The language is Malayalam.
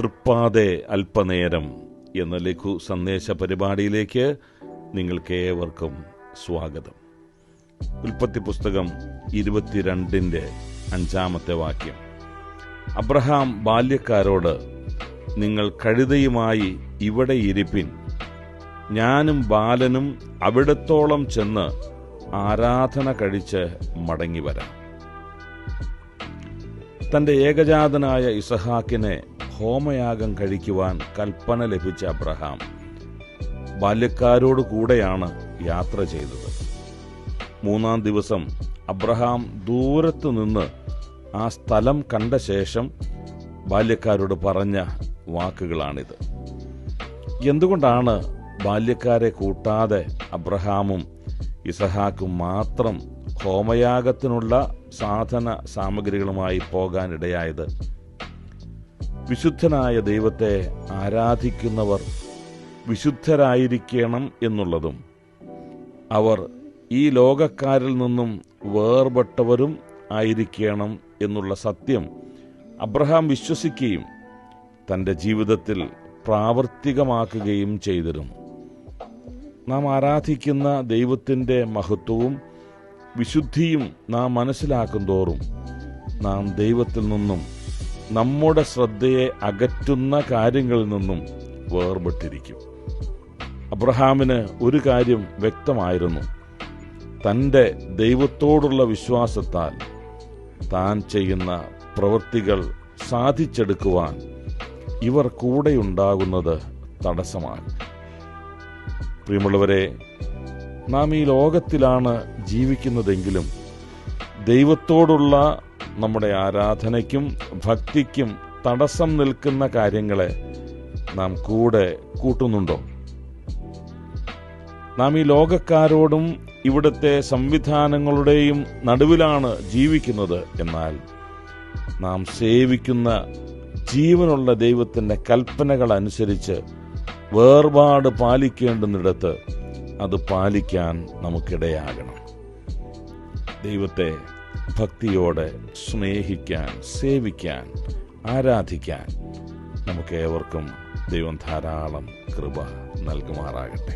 തൃപ്പാതെ അല്പനേരം എന്ന ലഘു സന്ദേശ പരിപാടിയിലേക്ക് നിങ്ങൾക്ക് ഏവർക്കും സ്വാഗതം. ഉൽപ്പത്തി പുസ്തകം ഇരുപത്തിരണ്ടിന്റെ അഞ്ചാമത്തെ വാക്യം. അബ്രഹാം ബാല്യക്കാരോട് നിങ്ങൾ കഴുതയുമായി ഇവിടെ ഇരിപ്പിൻ. ഞാനും ബാലനും അവിടത്തോളം ചെന്ന് ആരാധന കഴിച്ച് മടങ്ങി വരാം തന്റെ ഏകജാതനായ ഇസഹാക്കിനെ ഹോമയാഗം കഴിക്കുവാൻ കൽപ്പന ലഭിച്ച അബ്രഹാം ബാല്യക്കാരോട് കൂടെയാണ് യാത്ര ചെയ്തത്. മൂന്നാം ദിവസം അബ്രഹാം ദൂരത്തു നിന്ന് ആ സ്ഥലം കണ്ട ശേഷം ബാല്യക്കാരോട് പറഞ്ഞ വാക്കുകളാണിത്. എന്തുകൊണ്ടാണ് ബാല്യക്കാരെ കൂട്ടാതെ അബ്രഹാമും ഇസഹാക്കും മാത്രം ഹോമയാഗത്തിനുള്ള സാധന സാമഗ്രികളുമായി പോകാനിടയായത്? വിശുദ്ധനായ ദൈവത്തെ ആരാധിക്കുന്നവർ വിശുദ്ധരായിരിക്കണം എന്നുള്ളതും അവർ ഈ ലോകക്കാരിൽ നിന്നും വേർപെട്ടവരും ആയിരിക്കണം എന്നുള്ള സത്യം അബ്രഹാം വിശ്വസിക്കുകയും തന്റെ ജീവിതത്തിൽ പ്രാവർത്തികമാക്കുകയും ചെയ്തിരുന്നു. നാം ആരാധിക്കുന്ന ദൈവത്തിന്റെ മഹത്വവും വിശുദ്ധിയും നാം മനസ്സിലാക്കും തോറും നാം ദൈവത്തിൽ നിന്നും നമ്മുടെ ശ്രദ്ധയെ അകറ്റുന്ന കാര്യങ്ങളിൽ നിന്നും വേർപെട്ടിരിക്കും. അബ്രഹാമിന് ഒരു കാര്യം വ്യക്തമായിരുന്നു. തന്റെ ദൈവത്തോടുള്ള വിശ്വാസത്താൽ താൻ ചെയ്യുന്ന പ്രവൃത്തികൾ സാധിച്ചെടുക്കുവാൻ ഇവർ കൂടെയുണ്ടാകുന്നത് തടസ്സമാണ്. പ്രിയമുള്ളവരെ നാം ഈ ലോകത്തിലാണ് ജീവിക്കുന്നതെങ്കിലും ദൈവത്തോടുള്ള നമ്മുടെ ആരാധനയ്ക്കും ഭക്തിക്കും തടസ്സം നിൽക്കുന്ന കാര്യങ്ങളെ നാം കൂടെ കൂട്ടുന്നുണ്ടോ? നാം ഈ ലോകക്കാരോടും ഇവിടുത്തെ സംവിധാനങ്ങളുടെയും നടുവിലാണ് ജീവിക്കുന്നത് എന്നാൽ നാം സേവിക്കുന്ന ജീവനുള്ള ദൈവത്തിന്റെ കൽപ്പനകൾ അനുസരിച്ച് വേർപാട് പാലിക്കേണ്ടുന്നിടത്ത് അത് പാലിക്കാൻ നമുക്കിടയാകണം. ദൈവത്തെ ഭക്തിയോടെ സ്നേഹിക്കാൻ സേവിക്കാൻ ആരാധിക്കാൻ നമുക്ക് ഏവർക്കും ദൈവം ധാരാളം കൃപ നൽകുമാറാകട്ടെ.